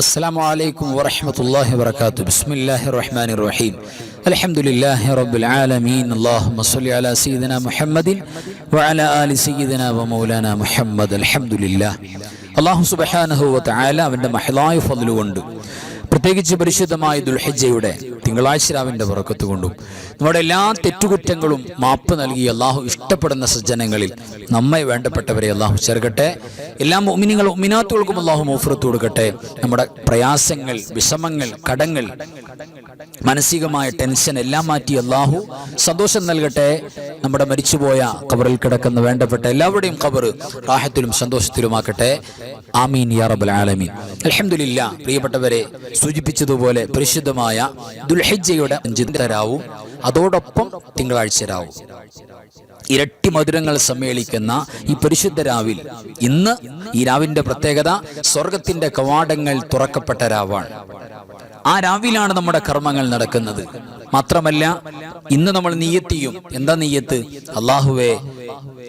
السلام عليكم ورحمة الله وبركاته بسم الله الرحمن الرحيم الحمد لله رب العالمين اللهم صل على سيدنا محمد وعلى آل سيدنا ومولانا محمد الحمد لله അള്ളാഹു സുബഹാനഹുവ തായാല അവന്റെ മഹിളായ ഫതിലുകൊണ്ട് പ്രത്യേകിച്ച് പരിശുദ്ധമായ ദുൽഹിജയുടെ തിങ്കളാഴ്ച രാവിന്റെ പുറക്കത്ത് കൊണ്ടും നമ്മുടെ എല്ലാ തെറ്റുകുറ്റങ്ങളും മാപ്പ് നൽകി അള്ളാഹു ഇഷ്ടപ്പെടുന്ന സജ്ജനങ്ങളിൽ നമ്മെ വേണ്ടപ്പെട്ടവരെ അള്ളാഹു ചേർക്കട്ടെ. എല്ലാ ഉമിനികളും ഉമിനാത്തുകൾക്കും അള്ളാഹു മോഫറത്ത് കൊടുക്കട്ടെ. നമ്മുടെ പ്രയാസങ്ങൾ വിഷമങ്ങൾ കടങ്ങൾ മാനസികമായ ടെൻഷൻ എല്ലാം മാറ്റി അള്ളാഹു സന്തോഷം നൽകട്ടെ. നമ്മുടെ മരിച്ചുപോയ കബറിൽ കിടക്കുന്ന വേണ്ടപ്പെട്ട എല്ലാവരുടെയും കബർ റാഹത്തിലും സന്തോഷത്തിലുമാക്കട്ടെ. ആമീൻ യാ റബ്ബൽ ആലമീൻ. അൽഹംദുലില്ലാ പ്രിയപ്പെട്ടവരെ സൂചിപ്പിച്ചതുപോലെ പരിശുദ്ധമായ ദുൽഹിജ്ജയുടെ അഞ്ചിന്റെ രാവും അതോടൊപ്പം തിങ്കളാഴ്ച രാവും ഇരട്ടി മധുരങ്ങൾ സമ്മേളിക്കുന്ന ഈ പരിശുദ്ധ രാവിൽ ഇന്ന് ഈ രാവിന്റെ പ്രത്യേകത സ്വർഗത്തിന്റെ കവാടങ്ങൾ തുറക്കപ്പെട്ട രാവാണ്. ആ രാവിലാണ് നമ്മുടെ കർമ്മങ്ങൾ നടക്കുന്നത്. മാത്രമല്ല ഇന്ന് നമ്മൾ നീയത്തിയും. എന്താ നീയത്ത്? അള്ളാഹുവേ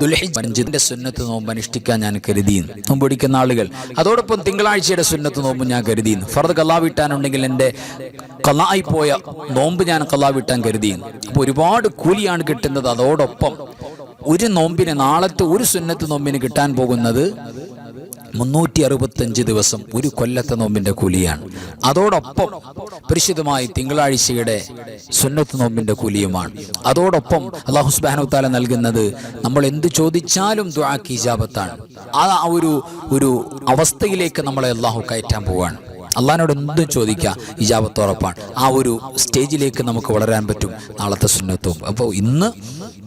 ദുൽഹിന്റെ സുന്നത്ത് നോമ്പ് അനുഷ്ഠിക്കാൻ ഞാൻ കരുതി നോമ്പ് ആളുകൾ. അതോടൊപ്പം തിങ്കളാഴ്ചയുടെ സുന്നത്ത് നോമ്പ് ഞാൻ കരുതി ഫർദ് കല്ലാ വിട്ടാനുണ്ടെങ്കിൽ എന്റെ കലായി പോയ നോമ്പ് ഞാൻ കല്ലാ വിട്ടാൻ കരുതി അപ്പോൾ ഒരുപാട് കൂലിയാണ് കിട്ടുന്നത്. അതോടൊപ്പം ഒരു നോമ്പിന് നാളത്തെ ഒരു സുന്നത്ത് നോമ്പിന് കിട്ടാൻ പോകുന്നത് മുന്നൂറ്റി അറുപത്തഞ്ച് ദിവസം ഒരു കൊല്ലത്തെ നോമ്പിന്റെ കൂലിയാണ്. അതോടൊപ്പം പരിശുദ്ധമായി തിങ്കളാഴ്ചയുടെ സുന്നത്ത് നോമ്പിന്റെ കൂലിയുമാണ്. അതോടൊപ്പം അള്ളാഹു സുബാനു താല നൽകുന്നത് നമ്മൾ എന്ത് ചോദിച്ചാലും ദ്വാക്കി ഇജാബത്താണ്. ആ ഒരു ഒരു അവസ്ഥയിലേക്ക് നമ്മളെ അള്ളാഹു കയറ്റാൻ പോവാണ്. അള്ളഹാനോട് എന്തും ചോദിക്കുക. ഇജാബത്ത് ഉറപ്പാണ് ആ ഒരു സ്റ്റേജിലേക്ക് നമുക്ക് വളരാൻ പറ്റും. നാളത്തെ സുന്നത്തും. അപ്പോൾ ഇന്ന്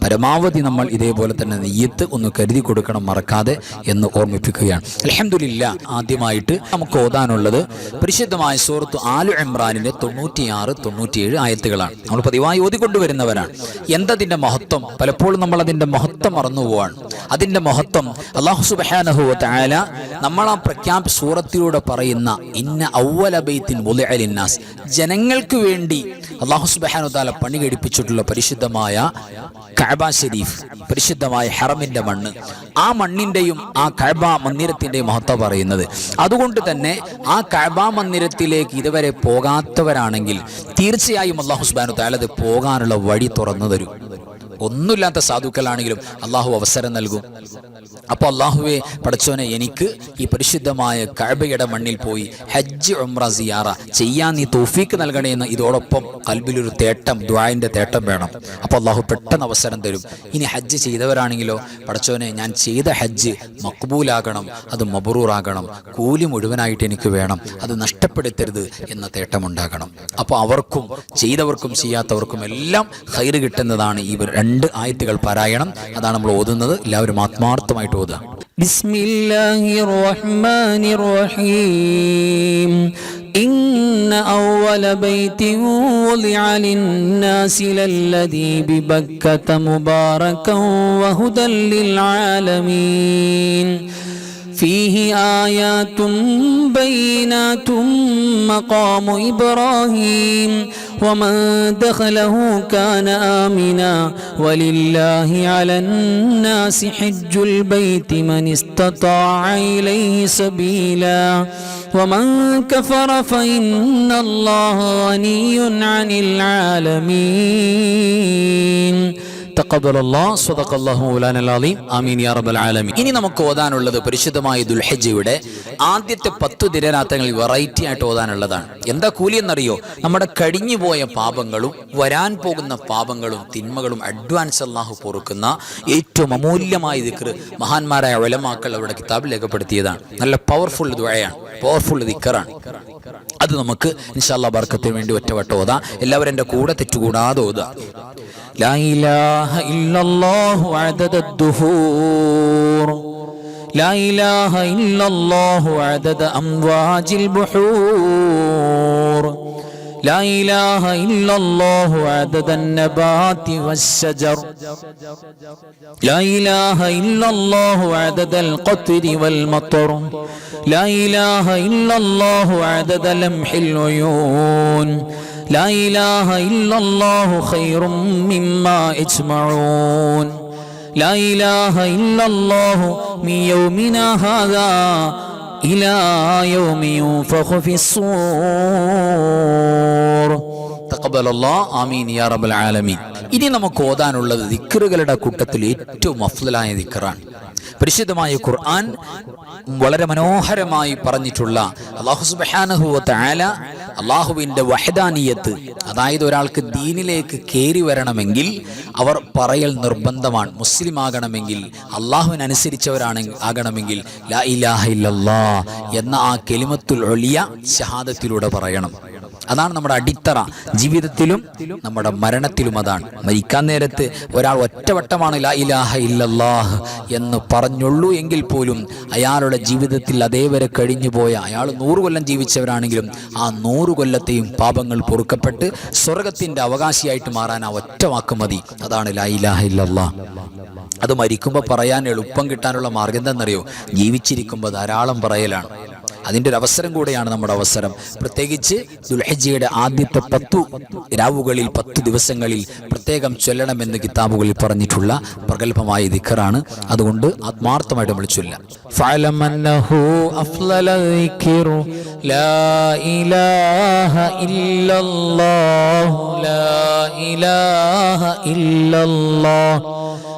പരമാവധി നമ്മൾ ഇതേപോലെ തന്നെ നെയ്യത്ത് ഒന്ന് കരുതി കൊടുക്കണം മറക്കാതെ എന്ന് ഓർമ്മിപ്പിക്കുകയാണ്. അലഹമില്ല ആദ്യമായിട്ട് നമുക്ക് ഓതാനുള്ളത് പരിശുദ്ധമായ സുഹൃത്ത് ആലു ഇമ്രാനിന്റെ തൊണ്ണൂറ്റിയാറ് തൊണ്ണൂറ്റിയേഴ് ആയത്തുകളാണ്. നമ്മൾ പതിവായി ഓതിക്കൊണ്ടുവരുന്നവരാണ്. എന്തതിന്റെ മഹത്വം? പലപ്പോഴും നമ്മൾ അതിന്റെ മഹത്വം മറന്നു പോവാണ് അതിന്റെ മഹത്വം അള്ളാഹു സുബാനഹു തായാല നമ്മൾ ആ പ്രഖ്യാപ സൂറത്തിലൂടെ പറയുന്ന ഇന്ന ഔവല ബൈത്തിൻ ജനങ്ങൾക്ക് വേണ്ടി അള്ളാഹു സുബാനു താല പണി കഴിപ്പിച്ചിട്ടുള്ള പരിശുദ്ധമായ കഅബ ഷെരീഫ് പരിശുദ്ധമായ ഹറമിന്റെ മണ്ണ്. ആ മണ്ണിന്റെയും ആ കഅബ മന്ദിരത്തിന്റെയും മഹത്വം പറയുന്നത്. അതുകൊണ്ട് തന്നെ ആ കഅബ മന്ദിരത്തിലേക്ക് ഇതുവരെ പോകാത്തവരാണെങ്കിൽ തീർച്ചയായും അള്ളാഹു സുബാനു താല അത് പോകാനുള്ള വഴി തുറന്നു തരും. ഒന്നുമില്ലാത്ത സാധുക്കളാണെങ്കിലും അള്ളാഹു അവസരം നൽകും. അപ്പോൾ അള്ളാഹുവെ പഠിച്ചോനെ എനിക്ക് ഈ പരിശുദ്ധമായ കഴബയുടെ മണ്ണിൽ പോയി ഹജ്ജ് ഉംറ സിയാറ ചെയ്യാൻ നീ തോഫീക്ക് നൽകണേ എന്ന് ഇതോടൊപ്പം കൽബിലൊരു തേട്ടം ദ്വായന്റെ തേട്ടം വേണം. അപ്പോൾ അള്ളാഹു പെട്ടെന്ന് അവസരം തരും. ഇനി ഹജ്ജ് ചെയ്തവരാണെങ്കിലോ പഠിച്ചോനെ ഞാൻ ചെയ്ത ഹജ്ജ് മക്ബൂലാകണം അത് മബറൂറാകണം കൂലി മുഴുവനായിട്ട് എനിക്ക് വേണം അത് നഷ്ടപ്പെടുത്തരുത് എന്ന തേട്ടമുണ്ടാകണം. അപ്പോൾ അവർക്കും ചെയ്തവർക്കും ചെയ്യാത്തവർക്കും എല്ലാം ഹൈറ് കിട്ടുന്നതാണ് ഈ രണ്ട് ആയത്തുകൾ പാരായണം. അതാണ് നമ്മൾ ഓതുന്നത്. എല്ലാവരും ആത്മാർത്ഥമായിട്ട് ഓതുക بسم الله الرحمن الرحيم إن أول بيت وضع للناس للذي ببكة مباركا وهدى للعالمين فيه آيات بينات مقام إبراهيم ومن دخله كان آمنا. ولله على الناس حج البيت من استطاع إليه سبيلا. ومن كفر فإن الله غني عن العالمين. ഇനി നമുക്ക് ഓതാനുള്ളത് പരിശുദ്ധമായ ദുൽഹജിയുടെ ആദ്യത്തെ പത്ത് ദിനരാത്രങ്ങളിൽ വെറൈറ്റി ആയിട്ട് ഓതാനുള്ളതാണ്. എന്താ കൂലി എന്നറിയോ? നമ്മുടെ കഴിഞ്ഞുപോയ പാപങ്ങളും വരാൻ പോകുന്ന പാപങ്ങളും തിന്മകളും അഡ്വാൻസ് അള്ളാഹു പൊറുക്കുന്ന ഏറ്റവും അമൂല്യമായ ദിക്ർ മഹാന്മാരായ ഒലമാക്കൾ അവരുടെ കിതാബിൽ രേഖപ്പെടുത്തിയതാണ്. നല്ല പവർഫുൾ ദ്വയാണ് പവർഫുൾ ദിക്കറാണ് അത് നമുക്ക് ഇൻഷാല്ലാ ബർക്കത്തിന് വേണ്ടി ഒറ്റവട്ടം ഓതാം എല്ലാവരും എൻ്റെ കൂടെ തെറ്റുകൂടാതെ ഓതാം لا إله إلا الله عدد الدهور لا إله إلا الله عدد أمواج البحور لا إله إلا الله عدد النبات والشجر. لا إله إلا الله عدد القطر والمطر. لا إله إلا الله عدد لمح العيون. لا إله إلا الله خير مما يجمعون لا إله إلا الله من يومنا هذا إلى يوم ينفخ في الصور തഖബ്ബലല്ലാ ആമീൻ യാ റബ്ബൽ ആലമീൻ ഇനി നമുക്ക് ഓതാനുള്ളത് ദിക്റുകളുടെ കൂട്ടത്തിൽ ഏറ്റവും അഫ്ലായ ദിക്റാണ് പരിശുദ്ധമായ ഖുർആൻ വളരെ മനോഹരമായി പറഞ്ഞിട്ടുള്ള അള്ളാഹു സുബ്ഹാനഹു ആല അള്ളാഹുവിന്റെ വഹദാനീയത്ത് അതായത് ഒരാൾക്ക് ദീനിലേക്ക് കയറി വരണമെങ്കിൽ അവർ പറയൽ നിർബന്ധമാണ്. മുസ്ലിം ആകണമെങ്കിൽ അള്ളാഹുവിനനുസരിച്ചവരാണ് ആകണമെങ്കിൽ ലാ ഇലാഹ ഇല്ലല്ലാ എന്ന ആ കെലിമത്തുൽ ഒളിയ ഷഹാദത്തിലൂടെ പറയണം. അതാണ് നമ്മുടെ അടിത്തറ. ജീവിതത്തിലും നമ്മുടെ മരണത്തിലും അതാണ്. മരിക്കാൻ നേരത്ത് ഒരാൾ ഒറ്റവട്ടമാണ് ഇലാഹ ഇല്ലല്ലാഹ് എന്ന് പറഞ്ഞുള്ളൂ എങ്കിൽ പോലും അയാളുടെ ജീവിതത്തിൽ അതേവരെ കഴിഞ്ഞു പോയ അയാൾ നൂറ് കൊല്ലം ജീവിച്ചവരാണെങ്കിലും ആ നൂറ് കൊല്ലത്തെയും പാപങ്ങൾ പൊറുക്കപ്പെട്ട് സ്വർഗത്തിന്റെ അവകാശിയായിട്ട് മാറാൻ ആ ഒറ്റ വാക്ക് മതി. അതാണ് ലാ ഇലാഹ ഇല്ലല്ലാഹ്. അത് മരിക്കുമ്പോൾ പറയാൻ എളുപ്പം കിട്ടാനുള്ള മാർഗം എന്താണെന്നറിയോ? ജീവിച്ചിരിക്കുമ്പോൾ ധാരാളം പറയലാണ്. അതിന്റെ ഒരു അവസരം കൂടെയാണ് നമ്മുടെ അവസരം. പ്രത്യേകിച്ച് ദുൽഹജിയുടെ ആദ്യത്തെ പത്തു രാവുകളിൽ പത്തു ദിവസങ്ങളിൽ പ്രത്യേകം ചൊല്ലണമെന്ന് കിതാബുകളിൽ പറഞ്ഞിട്ടുള്ള പ്രഗത്ഭമായ ദിഖറാണ് അതുകൊണ്ട് ആത്മാർത്ഥമായിട്ട് നമ്മൾ ചൊല്ല ഇല്ലല്ലാഹു ലാ ഇലാഹ ഇല്ലല്ലാഹ്.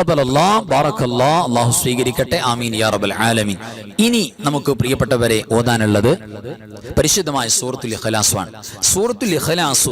അള്ളാഹു സ്വീകരിക്കട്ടെ ആമീൻ യാ റബൽ ആലമീൻ. ഇനി നമുക്ക് പ്രിയപ്പെട്ടവരെ ഓതാനുള്ളത് പരിശുദ്ധമായ സൂറത്തുൽ ഇഖ്ലാസാണ് സൂറത്തുൽ ഇഖ്ലാസ്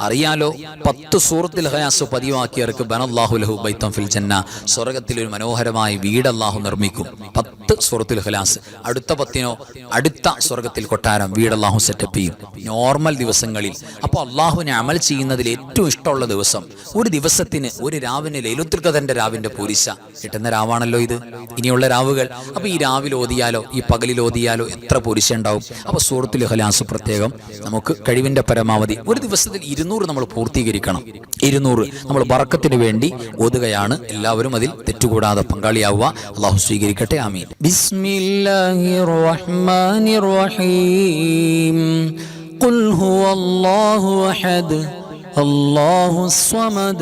അറിയാലോ പത്ത് സൂറത്തുൽ ഇഖ്ലാസ് പതിവാക്കിയവർക്ക് ബനല്ലാഹു ലഹു ബൈത്തം ഫിൽ ജന്ന സ്വർഗത്തിൽ ഒരു മനോഹരമായ വീട് അള്ളാഹു നിർമ്മിക്കും. പത്ത് സൂറത്തുൽ ഇഖ്ലാസ്. അടുത്ത പത്തിനോ അടുത്ത സ്വർഗത്തിൽ കൊട്ടാരം വീട് അള്ളാഹു സെറ്റപ്പ് ചെയ്യും. നോർമൽ ദിവസങ്ങളിൽ. അപ്പോൾ അള്ളാഹുവിനെ അമൽ ചെയ്യുന്നതിൽ ഏറ്റവും ഇഷ്ടമുള്ള ദിവസം ഒരു ദിവസത്തിന് ഒരു രാവിനെ ലൈലുത്തുൽ ഖദറിന്റെ രാവിന്റെ പോരിശ കിട്ടുന്ന രാവാണല്ലോ ഇത് ഇനിയുള്ള രാവുകൾ അപ്പൊ ഈ രാവിലെ ഓതിയാലോ ഈ പകലിൽ ഓതിയാലോ എത്ര പോരിശ ഉണ്ടാവും അപ്പൊ സൂറത്തുൽ ഇഖ്ലാസ് പ്രത്യേകം നമുക്ക് കഴിവിന്റെ പരമാവധി ഒരു ദിവസത്തിൽ ഇരുന്നൂറ് നമ്മൾ പൂർത്തീകരിക്കണം ഇരുന്നൂറ് നമ്മൾ ബറക്കത്തിന് വേണ്ടി ഓതുകയാണ് എല്ലാവരും അതിൽ തെറ്റുകൂടാതെ പങ്കാളിയാവുക അള്ളാഹു സ്വീകരിക്കട്ടെ ആമീൻ بسم الله الرحمن الرحيم قل هو الله احد الله الصمد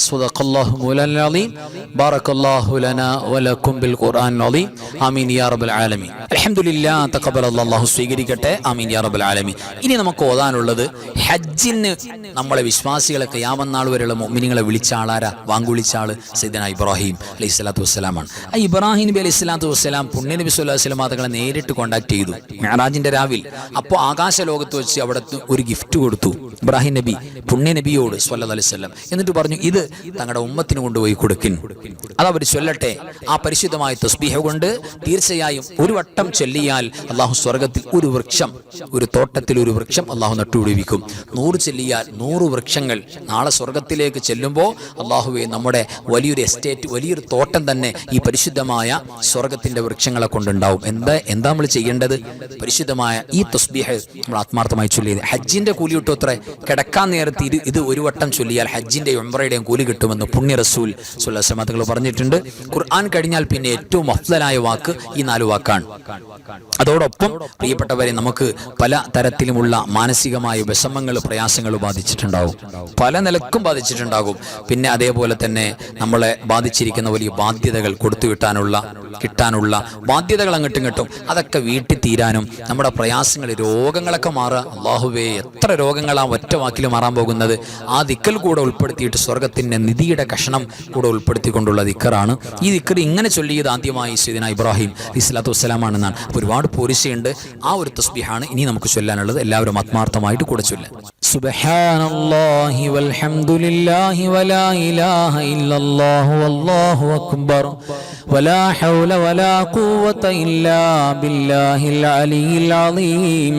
صدق الله مولانا العظيم بارك الله لنا ولكم بالقرآن العظيم آمين يا رب العالمين الحمد لله تقبل الله الله സ്വീകരിക്കട്ടെ ആമീൻ യാ റബ്ബൽ ആലമീൻ ഇനി നമുക്ക് ഓതാനുള്ളത് ഹജ്ജിന് നമ്മളെ വിശ്വാസികളെ ഖിയാമത്ത് നാൾ വരെയുള്ള മുഅ്മിനീങ്ങളെ വിളിച്ച ആളാരാ വാങ്കുവിളിച്ച ആള് സയ്യിദന ഇബ്രാഹിം അലൈഹി സ്വലാത്തു വസ്സലാമാണ് ആ ഇബ്രാഹിം നബി അലൈഹി സ്വലാത്തു വസ്സലാം പുണ്യ നബി സ്വല്ലല്ലാഹു അലൈഹി വസല്ലം തങ്ങളെ നേരിട്ട് കോൺടാക്ട് ചെയ്തു മെഹറാജിന്റെ രാവിൽ അപ്പോൾ ആകാശ ലോകത്ത് വെച്ച് അവിടെ ഒരു ഗിഫ്റ്റ് കൊടുത്തു ഇബ്രാഹിം നബി പുണ്യ നബിയോട് സ്വല്ലല്ലാഹു അലൈഹി വസല്ലം എന്നിട്ട് പറഞ്ഞു ഇത് തങ്ങളുടെ ഉമ്മത്തിന് കൊണ്ടുപോയി കൊടുക്കിൻ. അത് അവർ ചൊല്ലട്ടെ. ആ പരിശുദ്ധമായ തസ്ബീഹ കൊണ്ട് തീർച്ചയായും ഒരു വട്ടം ചൊല്ലിയാൽ അള്ളാഹു സ്വർഗത്തിൽ ഒരു വൃക്ഷം ഒരു തോട്ടത്തിൽ ഒരു വൃക്ഷം അള്ളാഹു നട്ടുപിടിപ്പിക്കും. നൂറ് ചൊല്ലിയാൽ നൂറ് വൃക്ഷങ്ങൾ നാളെ സ്വർഗത്തിലേക്ക് ചെല്ലുമ്പോൾ അള്ളാഹുവെ നമ്മുടെ വലിയൊരു എസ്റ്റേറ്റ് വലിയൊരു തോട്ടം തന്നെ ഈ പരിശുദ്ധമായ സ്വർഗത്തിന്റെ വൃക്ഷങ്ങളെ കൊണ്ടുണ്ടാവും. എന്താ എന്താ നമ്മൾ ചെയ്യേണ്ടത്? പരിശുദ്ധമായ ഈ തസ്ബീഹ് നമ്മൾ ആത്മാർത്ഥമായി ചൊല്ലിയത്. ഹജ്ജിന്റെ കൂലി അത്ര. കിടക്കാൻ നേരത്ത് ഇത് ഒരു വട്ടം ചൊല്ലിയാൽ ഹജ്ജിന്റെ ഒമ്പറയുടെയും കിട്ടുമെന്ന് പുണ്യ റസൂൽ സുല്ലാസ്ലമാത്തുകൾ പറഞ്ഞിട്ടുണ്ട്. ഖുർആൻ കഴിഞ്ഞാൽ പിന്നെ ഏറ്റവും അഫ്ലലായ വാക്ക് ഈ നാല് വാക്കാണ്. അതോടൊപ്പം പ്രിയപ്പെട്ടവരെ നമുക്ക് പല തരത്തിലുമുള്ള മാനസികമായ വിഷമങ്ങൾ പ്രയാസങ്ങൾ ബാധിച്ചിട്ടുണ്ടാവും. പല നിലക്കും ബാധിച്ചിട്ടുണ്ടാകും. പിന്നെ അതേപോലെ തന്നെ നമ്മളെ ബാധിച്ചിരിക്കുന്ന വലിയ ബാധ്യതകൾ കൊടുത്തു വിട്ടാനുള്ള കിട്ടാനുള്ള ബാധ്യതകൾ അങ്ങോട്ടും ഇങ്ങോട്ടും അതൊക്കെ വീട്ടിൽ തീരാനും നമ്മുടെ പ്രയാസങ്ങൾ രോഗങ്ങളൊക്കെ മാറുക. അള്ളാഹുവേ എത്ര രോഗങ്ങളാ ഒറ്റ വാക്കിൽ മാറാൻ പോകുന്നത്. ആ ദിക്കൽ കൂടെ ഉൾപ്പെടുത്തിയിട്ട് സ്വർഗത്തിന്റെ നിധിയുടെ കഷണം കൂടെ ഉൾപ്പെടുത്തിക്കൊണ്ടുള്ള ദിക്കറാണ് ഈ ദിക്കർ ഇങ്ങനെ ചൊല്ലിയത് ആദ്യമായി സീദിന ഇബ്രാഹിം ഇസ്ലാത്തു വസ്സലാമാണെന്നാണ് അപ്പോൾ ഒരുപാട് പോരിശയുണ്ട് ആ ഒരു തസ്ബിഹാണ് ഇനി നമുക്ക് ചൊല്ലാനുള്ളത് എല്ലാവരും ആത്മാർത്ഥമായിട്ട് കൂടെ ചൊല്ലാൻ سبحان الله والحمد لله ولا إله إلا الله والله أكبر ولا حول ولا قوة إلا بالله العلي العظيم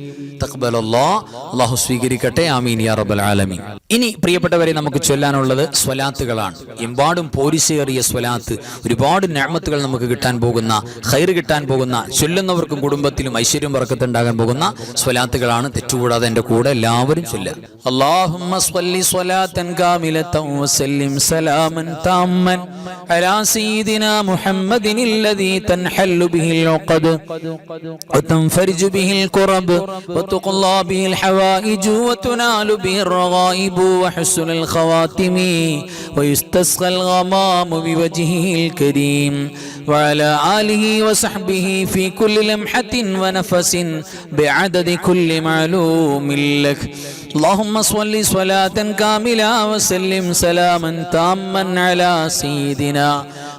അള്ളാഹു സ്വീകരിക്കട്ടെ ആമീൻ യാ റബ്ബൽ ആലമീൻ ഇനി പ്രിയപ്പെട്ടവരെ നമുക്ക് ചൊല്ലാനുള്ളത് സ്വലാത്തുകളാണ് എമ്പാടും പോരിശേറിയ സ്വലാത്ത് ഒരുപാട് ഞാമത്തുകൾ നമുക്ക് കിട്ടാൻ പോകുന്ന ഹൈറ് കിട്ടാൻ പോകുന്ന ചൊല്ലുന്നവർക്കും കുടുംബത്തിലും ഐശ്വര്യം പറക്കത്തുണ്ടാകാൻ പോകുന്ന സ്വലാത്തുകളാണ് തെറ്റുകൂടാതെ എൻ്റെ കൂടെ എല്ലാവരും ചൊല്ലുക اللهم صل صلاة كاملة وسلم سلاما تاما على سيدنا محمد الذي تنحل به العقد وتنفرج به الكرب وتقضى به الحوائج وتنال به الرغائب وحسن الخواتم ويستسقى الغمام بوجهه الكريم وعلى آله وصحبه في كل لمحة ونفس بعدد كل معلوم لك. اللهم صل صلاة كاملة وسلم سلاما تاما على سيدنا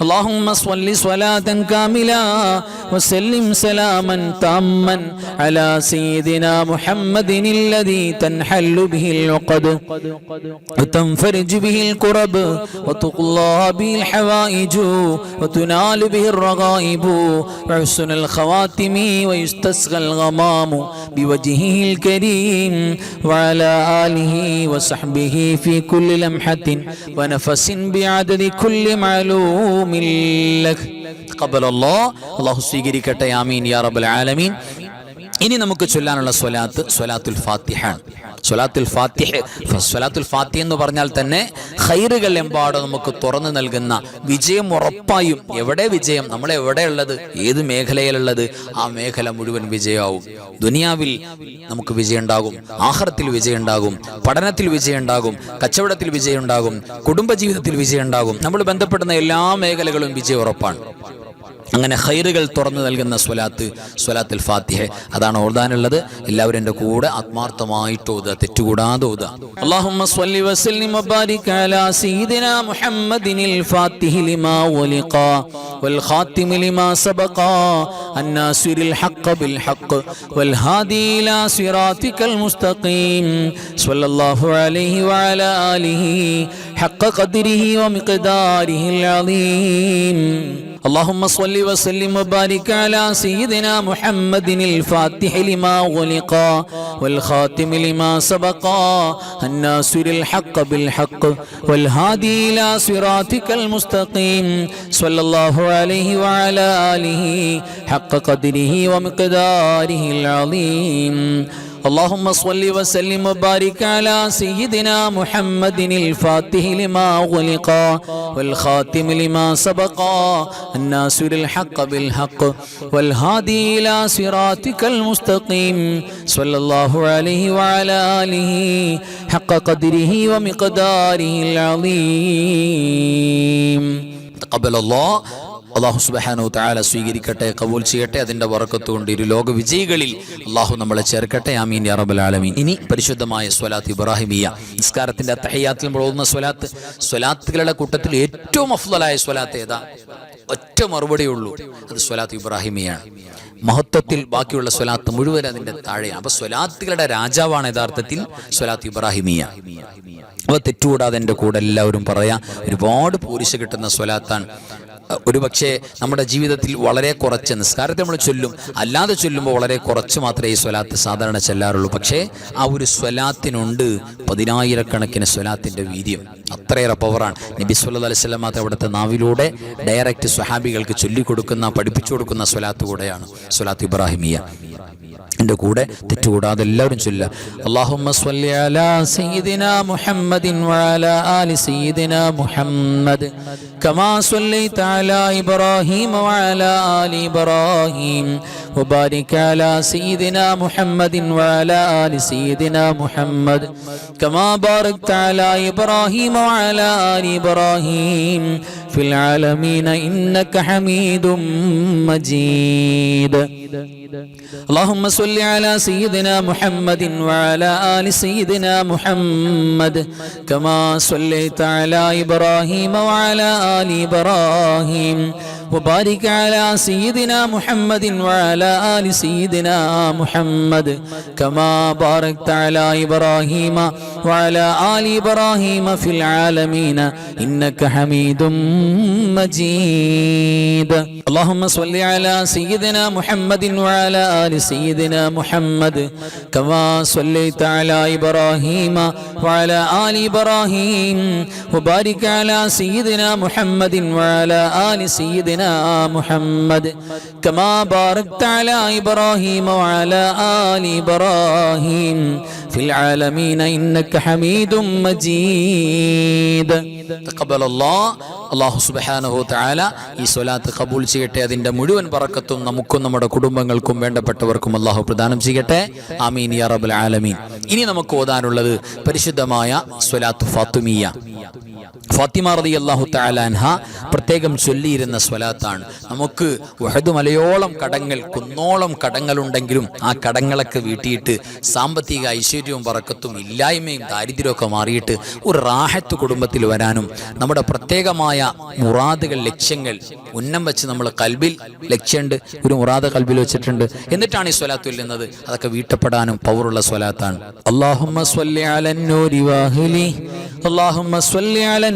اللهم صل صلاة كاملة وسلم سلاما تاما على سيدنا محمد الذي تنحل به العقد وتنفرج به الكرب وتقضى به الحوائج وتنال به الرغائب وحسن الخواتم ويستسقى الغمام بوجهه الكريم وعلى آله وصحبه في كل لمحة ونفس بعدد كل معلوم لك തഖബ്ബലല്ലാ അള്ളാഹു സ്വീകരിക്കട്ടെ. ആമീൻ. യാ റബ്ബൽ ആലമീൻ. ഇനി നമുക്ക് ചൊല്ലാനുള്ള സ്വലാത്ത് സ്വലാത്തുൽ ഫാത്തിഹ സ്വലാത്തുൽ ഫാത്തിഹ് സ്വലാത്തുൽ ഫാത്തിഹ എന്ന് പറഞ്ഞാൽ തന്നെ ഹൈറുകൾ എമ്പാടും നമുക്ക് തുറന്നു നൽകുന്ന വിജയം ഉറപ്പായും എവിടെ വിജയം നമ്മൾ എവിടെയുള്ളത് ഏത് മേഖലയിലുള്ളത് ആ മേഖല മുഴുവൻ വിജയമാവും. ദുനിയാവിൽ നമുക്ക് വിജയം ഉണ്ടാകും ആഹാരത്തിൽ വിജയം ഉണ്ടാകും പഠനത്തിൽ വിജയം ഉണ്ടാകും കച്ചവടത്തിൽ വിജയം ഉണ്ടാകും കുടുംബജീവിതത്തിൽ വിജയം ഉണ്ടാകും നമ്മൾ ബന്ധപ്പെടുന്ന എല്ലാ മേഖലകളും വിജയം ഉറപ്പാണ്. അങ്ങനെ ഹൈറുകൾ തുറന്നു നൽകുന്ന സ്വലാത്ത് സ്വലാത്തുൽ ഫാത്തിഹ അതാണ് ഓതാനുള്ളത് എല്ലാവരും എൻ്റെ കൂടെ ആത്മാർത്ഥമായിട്ട് ഓതുക തെറ്റുകൂടാതെ ഓതുക اللهم صل وسلم وبارك على سيدنا محمد الفاتح لما ولقى والخاتم لما سبقا الناصر الحق بالحق والهادي إلى صراطك المستقيم صلى الله عليه وعلى آله حق قدره ومقداره العظيم اللهم صل وسلم وبارك على سيدنا محمد الفاتح لما غلق والخاتم لما سبق الناصر الحق بالحق والهادي إلى صراطك المستقيم صلى الله عليه وعلى آله حق قدره ومقداره العظيم اللهم صل وسلم وبارك على سيدنا محمد الفاتح لما غلق والخاتم لما سبق الناصر الحق بالحق والهادي إلى صراطك المستقيم صلى الله عليه وعلى آله حق قدره ومقداره العظيم تقبل الله അള്ളാഹു സുബാനു താല സ്വീകരിക്കട്ടെ കബൂൽ ചെയ്യട്ടെ അതിന്റെ വറക്കത്തുകൊണ്ട് ഇരു ലോക വിജയികളിൽ അള്ളാഹു നമ്മളെ ചേർക്കട്ടെ ആമീൻ യാ റബ്ബൽ ആലമീൻ. ഇനി പരിശുദ്ധമായ സ്വലാത്ത് ഇബ്രാഹിമിയ. നിസ്കാരത്തിന്റെ തഹയാത്തിൽ ഓതുന്ന സ്വലാത്ത് സ്വലാത്തുകളുടെ കൂട്ടത്തിൽ ഏറ്റവും അഫ്ലലായ സ്വലാത്ത് ഏതാ? ഒറ്റ മറുപടിയുള്ളൂ അത് സ്വലാത്ത് ഇബ്രാഹിമിയാണ്. മഹത്വത്തിൽ ബാക്കിയുള്ള സ്വലാത്ത് മുഴുവൻ അതിന്റെ താഴെയാണ്. അപ്പൊ സ്വലാത്തുകളുടെ രാജാവാണ് യഥാർത്ഥത്തിൽ സ്വലാത്ത് ഇബ്രാഹിമിയ. അപ്പൊ തെറ്റുകൂടാതെ എന്റെ കൂടെ എല്ലാവരും പറയാം ഒരുപാട് പോലീസ് കിട്ടുന്ന സ്വലാത്താണ്. ഒരു പക്ഷേ നമ്മുടെ ജീവിതത്തിൽ വളരെ കുറച്ച് നിസ്കാരത്തെ നമ്മൾ ചൊല്ലും. അല്ലാതെ ചൊല്ലുമ്പോൾ വളരെ കുറച്ച് മാത്രമേ ഈ സ്വലാത്ത് സാധാരണ ചെല്ലാറുള്ളൂ. പക്ഷേ ആ ഒരു സ്വലാത്തിനുണ്ട് പതിനായിരക്കണക്കിന് സ്വലാത്തിന്റെ വീര്യം അത്രയേറെ പവറാണ്. നബി സല്ലല്ലാഹു അലൈഹി വസല്ലം അവിടുത്തെ നാവിലൂടെ ഡയറക്റ്റ് സ്വഹാബികൾക്ക് ചൊല്ലിക്കൊടുക്കുന്ന പഠിപ്പിച്ചു കൊടുക്കുന്ന സ്വലാത്ത് കൂടെയാണ് സ്വലാത്ത് ഇബ്രാഹിമിയ. എന്റെ കൂടെ തെറ്റുകൂടാതെ എല്ലാവരും ചൊല്ല അള്ളാഹുമ്മ മുഹമ്മദിൻ ആലി മുഹമ്മദ് കമാ അലാ ആലി ഇബ്രാഹിം في العالمين إنك حميد مجيد اللهم صل على سيدنا محمد وعلى آل سيدنا محمد كما صليت على إبراهيم وعلى آل إبراهيم وبارك على سيدنا محمد وعلى آل سيدنا محمد كما باركت على إبراهيم وعلى آل إبراهيم في العالمين إنك حميد مجيد اللهم صل على سيدنا محمد وعلى آل سيدنا محمد كما صليت على إبراهيم وعلى آل إبراهيم وبارك على سيدنا محمد وعلى آل سيدنا محمد كما باركت على إبراهيم وعلى آل إبراهيم في العالمين إنك حميد مجيد തഖബ്ബൽ അല്ലാഹ് അല്ലാഹു സുബ്ഹാനഹു തആല ഈ സ്വലാത്ത് കബൂൽ ചെയ്യട്ടെ അതിന്റെ മുഴുവൻ ബറക്കത്തും നമുക്കും നമ്മുടെ കുടുംബങ്ങൾക്കും വേണ്ടപ്പെട്ടവർക്കും അല്ലാഹു പ്രദാനം ചെയ്യട്ടെ ആമീൻ യാ റബ്ബൽ ആലമീൻ ഇനി നമുക്ക് ഓതാനുള്ളത് പരിശുദ്ധമായ സ്വലാത്ത് ഫാത്തിമിയ ഫാത്തിമ റതി അള്ളാഹു താലാൻഹ പ്രത്യേകം ചൊല്ലിയിരുന്ന സ്വലാത്താണ്. നമുക്ക് വഹദ് മലയോളം കടങ്ങൾ കുന്നോളം കടങ്ങളുണ്ടെങ്കിലും ആ കടങ്ങളൊക്കെ വീട്ടിയിട്ട് സാമ്പത്തിക ഐശ്വര്യവും പറക്കത്തും ഇല്ലായ്മയും ദാരിദ്ര്യമൊക്കെ മാറിയിട്ട് ഒരു റാഹത്ത് കുടുംബത്തിൽ വരാനും നമ്മുടെ പ്രത്യേകമായ മുറാദുകൾ ലക്ഷ്യങ്ങൾ ഉന്നം വെച്ച് നമ്മൾ കൽബിൽ ലക്ഷ്യമുണ്ട് ഒരു മുറാദ കൽബിൽ വെച്ചിട്ടുണ്ട്. എന്നിട്ടാണ് ഈ സ്വലാത്ത് ചൊല്ലുന്നത്. അതൊക്കെ വീട്ടപ്പെടാനും പവറുള്ള സ്വലാത്താണ്. അള്ളാഹുമ്മ അള്ളാഹുമ്മ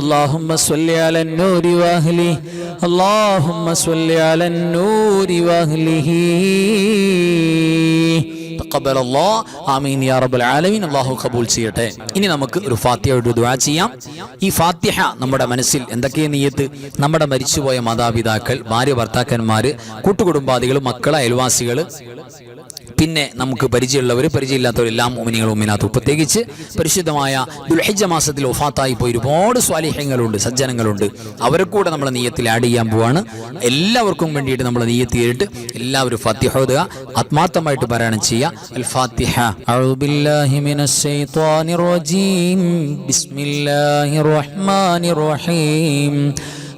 اللهم صل على النور واهلي اللهم صل على النور واهلي اللهم صل على النور واهله തഖബ്ബലല്ലാഹ് ആമീൻ യാ റബ്ബൽ ആലമീൻ അല്ലാഹു കബൂൽ ചെയ്യട്ടെ ഇനി നമുക്ക് ഒരു ഫാത്തിഹയുടെ ദുആ ചെയ്യാം ഈ ഫാത്തിഹ നമ്മുടെ മനസ്സിൽ എന്തൊക്കെ നീയത്ത് നമ്മുടെ മരിച്ചുപോയ മാതാപിതാക്കൾ ഭാര്യ ഭർത്താക്കന്മാര് കൂട്ടുകുടുംബാദികൾ മക്കൾ അയൽവാസികൾ പിന്നെ നമുക്ക് പരിചയമുള്ളവർ പരിചയമില്ലാത്തവരെല്ലാം ഉമിനികളും ഉമിനാത്തും പ്രത്യേകിച്ച് പരിശുദ്ധമായ ദുൽഹിജ മാസത്തിൽ ഒഫാത്തായി പോയി ഒരുപാട് സ്വാലിഹ്യങ്ങളുണ്ട് സജ്ജനങ്ങളുണ്ട്. അവരെ കൂടെ നമ്മളെ നീയത്തിൽ ആഡ് ചെയ്യാൻ പോവാണ്. എല്ലാവർക്കും വേണ്ടിയിട്ട് നമ്മൾ നീയത്തി ചെയ്തിട്ട് എല്ലാവരും ഫത്യഹോദ ആത്മാർത്ഥമായിട്ട് പാരായണം ചെയ്യുക. അൽ ഫാത്തിഹ ബിസ്മില്ലാഹിർ റഹ്മാനിർ റഹീം.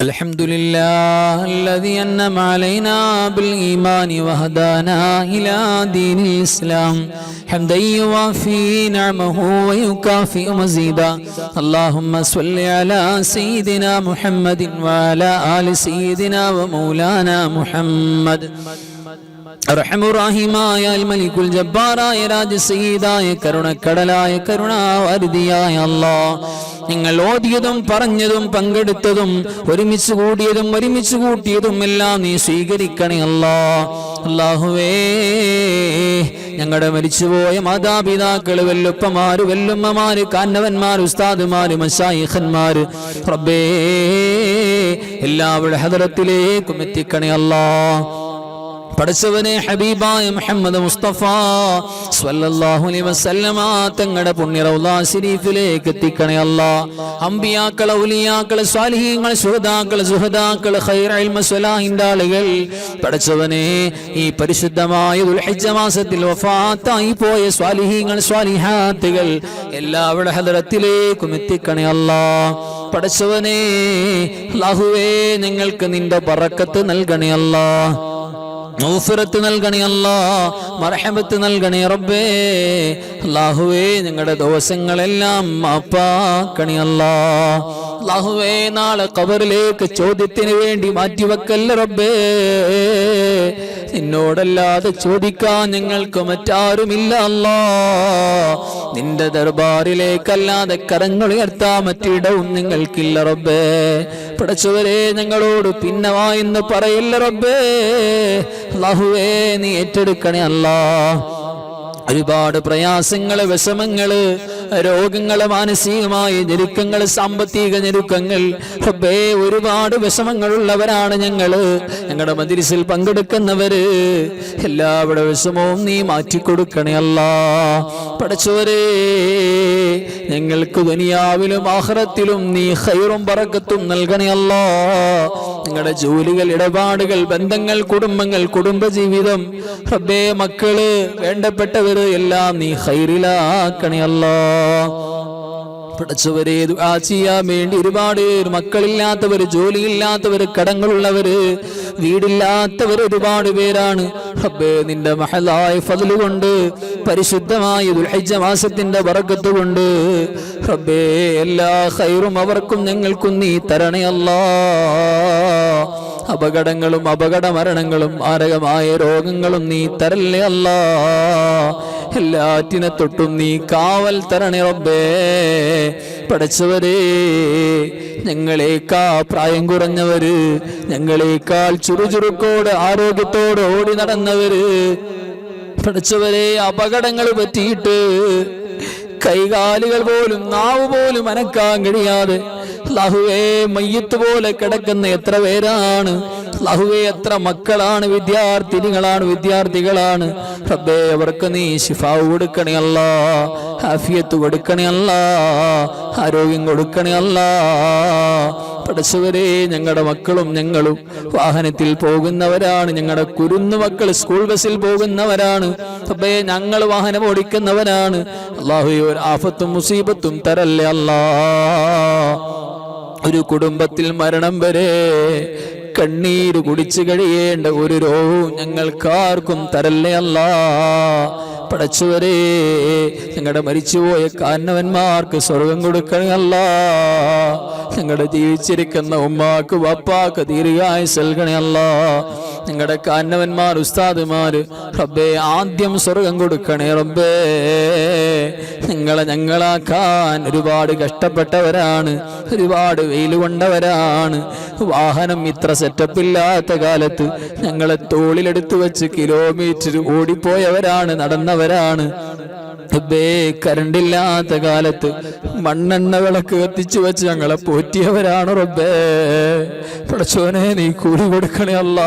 الحمد لله الذي أنم علينا بالإيمان وهدانا إلى دين الإسلام حمدا يوافي نعمه ويكافئ مزيدا اللهم صل على سيدنا محمد وعلى آل سيدنا ومولانا محمد റഹമുറാഹിമായ മലിക്കുൽ ജബ്ബാറായ രാജസീതായ കരുണക്കടലായ കരുണാവാരിതിയായ അല്ലാ നിങ്ങൾ ഓതിയതും പറഞ്ഞതും പങ്കെടുത്തതും ഒരുമിച്ച് കൂടിയതും ഒരുമിച്ച് കൂട്ടിയതും എല്ലാം നീ സ്വീകരിക്കണേ അല്ലാ. അല്ലാഹുവേ ഞങ്ങളുടെ മരിച്ചുപോയ മാതാപിതാക്കൾ വെല്ലുപ്പമാര് വെല്ലുമ്മമാര് കാന്നവന്മാർ ഉസ്താദുമാര് മഷായിഖന്മാര് റബ്ബേ എല്ലാവരുടെ ഹദരത്തിലേക്കും എത്തിക്കണേ അല്ലാ. പഠിച്ചവനെ ഹബീബായ മുഹമ്മദ് മുസ്തഫ സ്വല്ലല്ലാഹു അലൈഹി വസല്ലമ തങ്ങളുടെ പുണ്യ റൗള ശരീഫിലേക്ക് എത്തിക്കണേ അല്ലാ. അമ്പിയാക്കൾ ഔലിയാക്കൾ സ്വാലിഹീങ്ങൾ സുഹദാക്കൾ സുഹദാക്കൾ ഖൈർ ഇൽമ ആളുകൾ പഠിച്ചവനെ ഈ പരിശുദ്ധമായ ദുൽഹിജ്ജ മാസത്തിൽ വഫാത്തായി പോയ സ്വാലിഹീങ്ങൾ സ്വാലിഹാത്തുകൾ എല്ലാവരുടെ ഹദറത്തിലേക്കും എത്തിക്കണേ അല്ലാ. പഠിച്ചവനെ അല്ലാഹുവേ നിങ്ങൾക്ക് നിന്റെ പറക്കത്ത് നൽകണേ അല്ലാ. മൗഫിറത്ത് നൽകണേ അല്ലാ മർഹമത്ത് നൽകണേ റബ്ബേ. അല്ലാഹുവേ ഞങ്ങളുടെ ദോഷങ്ങളെല്ലാം മാപ്പാക്കണേ അല്ലാ. അല്ലാഹുവേ നാളെ കബറിലേക്ക് ചോദ്യത്തിന് വേണ്ടി മാറ്റിവെക്കല്ല റബ്ബേ. നിന്നോടല്ലാതെ ചോദിക്കാൻ ഞങ്ങൾക്ക് മറ്റാരുമില്ല അല്ലാ. നിന്റെ ദർബാറിലേക്കല്ലാതെ കരങ്ങൾ ഉയർത്താൻ മറ്റിടവും നിങ്ങൾക്കില്ല റബ്ബേ. പടച്ചവരെ ഞങ്ങളോട് പിന്നവാ എന്ന് പറയില്ല റബ്ബേ. അല്ലാഹുവേ നീ ഏറ്റെടുക്കണേ അല്ലാ. ഒരുപാട് പ്രയാസങ്ങൾ വിഷമങ്ങൾ രോഗങ്ങൾ മാനസികമായ ഞെരുക്കങ്ങൾ സാമ്പത്തിക ഞെരുക്കങ്ങൾ. റബ്ബേ ഒരുപാട് വിഷമങ്ങളുള്ളവരാണ് ഞങ്ങൾ. ഞങ്ങളുടെ മന്ദിരിസിൽ പങ്കെടുക്കുന്നവര് എല്ലാവരുടെ വിഷമവും നീ മാറ്റിക്കൊടുക്കണേ അല്ല. പഠിച്ചവരെ ഞങ്ങൾക്ക് ദുനിയാവിലും ആഹ്റത്തിലും നീ ഹൈറും പറക്കത്തും നൽകണേ നിങ്ങളുടെ ജോലികൾ ഇടപാടുകൾ ബന്ധങ്ങൾ കുടുംബങ്ങൾ കുടുംബജീവിതം. റബ്ബേ മക്കൾ എല്ലാം നീ ഹൈറിലാക്കണേ അല്ലാ. പഠിച്ചവരെ ദുആ ചെയ്യാൻ വേണ്ടി ഒരുപാട് മക്കളില്ലാത്തവര് ജോലിയില്ലാത്തവര് കടങ്ങളുള്ളവര് വീടില്ലാത്തവർ ഒരുപാട് പേരാണ്. റബ്ബേ നിന്റെ മഹലായ ഫതിൽ കൊണ്ട് പരിശുദ്ധമായ ദുൽഹജ്ജ മാസത്തിന്റെ വറക്കത്ത് കൊണ്ട് എല്ലാ ഹൈറും അവർക്കും ഞങ്ങൾക്കും നീ തരണേ അല്ലാ. അപകടങ്ങളും അപകട മരണങ്ങളും മാരകമായ രോഗങ്ങളും നീ തരല്ലേ അല്ല. എല്ലാറ്റിനെ തൊട്ടും നീ കാവൽ തരണേ റബ്ബേ. പഠിച്ചവരെ ഞങ്ങളേക്കാ പ്രായം കുറഞ്ഞവര് ഞങ്ങളേക്കാൾ ചുറുചുറുക്കോട് ആരോഗ്യത്തോട് ഓടി നടന്നവര്. പഠിച്ചവരെ അപകടങ്ങൾ പറ്റിയിട്ട് കൈകാലുകൾ പോലും നാവ് പോലും അനക്കാൻ കഴിയാതെ ലഹുവേ മയ്യത്ത് പോലെ കിടക്കുന്ന എത്ര പേരാണ്? ലഹുവേ എത്ര മക്കളാണ്? വിദ്യാർത്ഥിനികളാണ് വിദ്യാർത്ഥികളാണ്. റബ്ബേ അവർക്ക് നീ ശിഫാവ് കൊടുക്കണേ അല്ല. ഹാഫിയത്ത് കൊടുക്കണേ ആരോഗ്യം കൊടുക്കണേ അല്ല. പഠിച്ചവരെ ഞങ്ങളുടെ മക്കളും ഞങ്ങളും വാഹനത്തിൽ പോകുന്നവരാണ്. ഞങ്ങളുടെ കുരുന്നു മക്കൾ സ്കൂൾ ബസ്സിൽ പോകുന്നവരാണ്. അപ്പേ ഞങ്ങൾ വാഹനം ഓടിക്കുന്നവരാണ്. അള്ളാഹു ഒരു ആഫത്തും മുസീബത്തും തരല്ലേ അല്ലാ. ഒരു കുടുംബത്തിൽ മരണം വരെ കണ്ണീര് കുടിച്ചു കഴിയേണ്ട ഒരു രോഗവും ഞങ്ങൾക്കാർക്കും തരല്ലേ അല്ല. പടച്ചുവരെ ഞങ്ങളുടെ മരിച്ചുപോയ കാരണവന്മാർക്ക് സ്വർഗം കൊടുക്കണമല്ല ഞങ്ങളുടെ ജീവിച്ചിരിക്കുന്ന ഉമ്മാക്ക് വപ്പാക്ക് ദീർഘായുസ് നൽകണമല്ല ഞങ്ങളുടെ കാരണവന്മാർ ഉസ്താദുമാര് റബ്ബേ ആദ്യം സ്വർഗം കൊടുക്കണേ റബ്ബേ. നിങ്ങളെ ഞങ്ങളാക്കാൻ ഒരുപാട് കഷ്ടപ്പെട്ടവരാണ് ഒരുപാട് വെയിൽ കൊണ്ടവരാണ്. വാഹനം ഇത്ര സെറ്റപ്പ് ഇല്ലാത്ത കാലത്ത് ഞങ്ങളെ തോളിലെടുത്തു വെച്ച് കിലോമീറ്റർ ഓടിപ്പോയവരാണ് നടന്നവരാണ്. റബ്ബേ കരണ്ടില്ലാത്ത കാലത്ത് മണ്ണെണ്ണ വിളക്ക് കത്തിച്ചു വെച്ച് ഞങ്ങളെ പോറ്റിയവരാണ് റബ്ബേ. പടച്ചോനെ നീ കൂലി കൊടുക്കണേ അല്ല.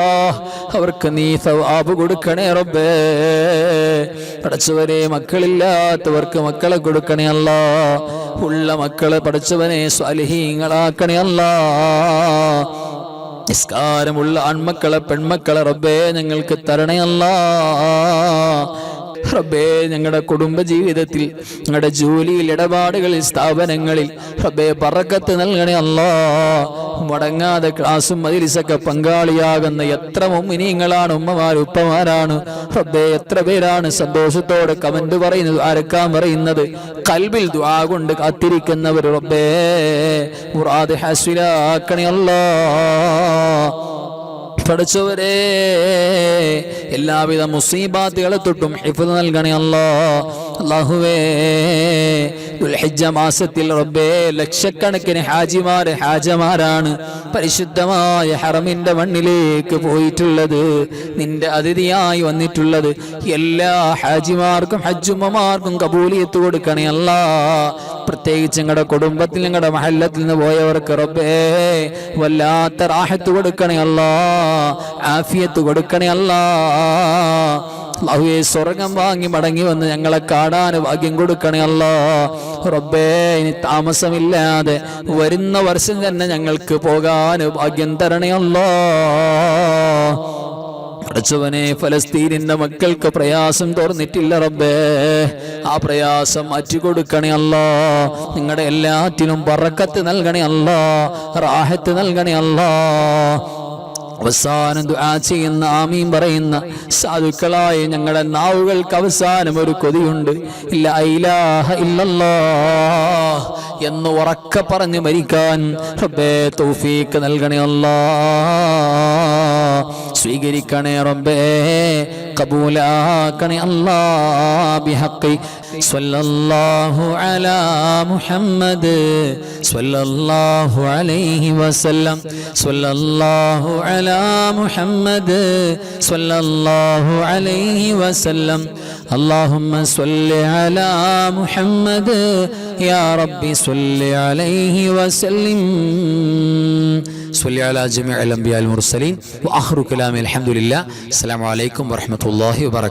അവർക്ക് നീ സവാബ് കൊടുക്കണേ റബ്ബേ. പടച്ചവനെ മക്കളില്ലാത്തവർക്ക് മക്കളെ കൊടുക്കണേ അല്ല. ഉള്ള മക്കളെ പടച്ചവനെ സ്വാലിഹീങ്ങളാക്കണേ അല്ല. നിസ്കാരമുള്ള ആൺമക്കളെ പെൺമക്കളെ റബ്ബേ ഞങ്ങൾക്ക് തരണേ അല്ലാ. റബ്ബേ ഞങ്ങളുടെ കുടുംബ ജീവിതത്തിൽ ഞങ്ങളുടെ ജോലിയിൽ ഇടപാടുകളിൽ സ്ഥാപനങ്ങളിൽ റബ്ബേ പറക്കത്ത് നൽകണേ അല്ലാ. മുടങ്ങാതെ ക്ലാസും മതിലിസൊക്കെ പങ്കാളിയാകുന്ന എത്ര മുമ്മിനിങ്ങളാണ് ഉമ്മമാർ ഉപ്പമാരാണ്. റബ്ബേ എത്ര പേരാണ് സന്തോഷത്തോടെ കമന്റ് പറയുന്നത് ആരക്കാൻ പറയുന്നത്. കൽബിൽ ദ്വാ കൊണ്ട് കാത്തിരിക്കുന്നവർ റബ്ബേ മുറാദ് ഹാസ്വിലാക്കണേ അല്ലാ. പഠിച്ചവരെ എല്ലാവിധ മുസീബാത്തുകളെ തൊട്ടും ഹിഫ് നൽകണേ അല്ലാ ദുൽഹിജ്ജ മാസത്തിൽ റബ്ബേ ലക്ഷക്കണക്കിന് ഹാജിമാര് ഹാജമാരാണ് പരിശുദ്ധമായ ഹറമിന്റെ മണ്ണിലേക്ക് പോയിട്ടുള്ളത്. നിന്റെ അതിഥിയായി വന്നിട്ടുള്ളത് എല്ലാ ഹാജിമാർക്കും ഹജ്ജുമ്മമാർക്കും കബൂലിയത്ത് കൊടുക്കണേ അല്ല. പ്രത്യേകിച്ച് ഞങ്ങളുടെ കുടുംബത്തിൽ ഞങ്ങളുടെ മഹല്ലത്തിൽ നിന്ന് പോയവർക്ക് റബ്ബേ വല്ലാത്ത റാഹത്ത് കൊടുക്കണേ അല്ല ആഫിയത്ത് കൊടുക്കണേ അല്ലാ. അള്ളാഹുവെ സ്വർഗം വാങ്ങി മടങ്ങി വന്ന് ഞങ്ങളെ കാണാൻ ഭാഗ്യം കൊടുക്കണേ അല്ലോ. റബ്ബേ ഇനി താമസമില്ലാതെ വരുന്ന വർഷം തന്നെ ഞങ്ങൾക്ക് പോകാൻ ഭാഗ്യം തരണേ അല്ലോ. അടച്ചവനെ ഫലസ്തീനിന്റെ മക്കൾക്ക് പ്രയാസം തോർന്നിട്ടില്ല റബ്ബേ. ആ പ്രയാസം മാറ്റിക്കൊടുക്കണേ അല്ല. നിങ്ങളുടെ എല്ലാറ്റിനും പറക്കത്ത് നൽകണേ അല്ല. റാഹത്ത് നൽകണേ അല്ല. അവസാനം ദുആ ചെയ്യുന്ന ആമീൻ പറയുന്ന സാധുക്കളായ ഞങ്ങളുടെ നാവുകൾക്ക് അവസാനം ഒരു കൊതിയുണ്ട്. എന്ന് ഉറക്കെ പറഞ്ഞ് മരിക്കാൻ തൗഫീക്ക് നൽകണേ അല്ലാ സ്വീകരിക്കണേ റബ്ബേ കബൂലാക്കണേ അല്ലാ ബിഹഖി സ്വല്ലല്ലാഹു അലാ മുഹമ്മദ് സ്വല്ലല്ലാഹു അലൈഹി വസല്ലം സ്വല്ലല്ലാഹു അലാ മുഹമ്മദ് സ്വല്ലല്ലാഹു അലൈഹി വസല്ലം اللهم صل على محمد يا ربي صل عليه وسلم صل على جميع الأنبياء المرسلين وآخر كلام الحمد لله. السلام عليكم ورحمة الله وبركاته.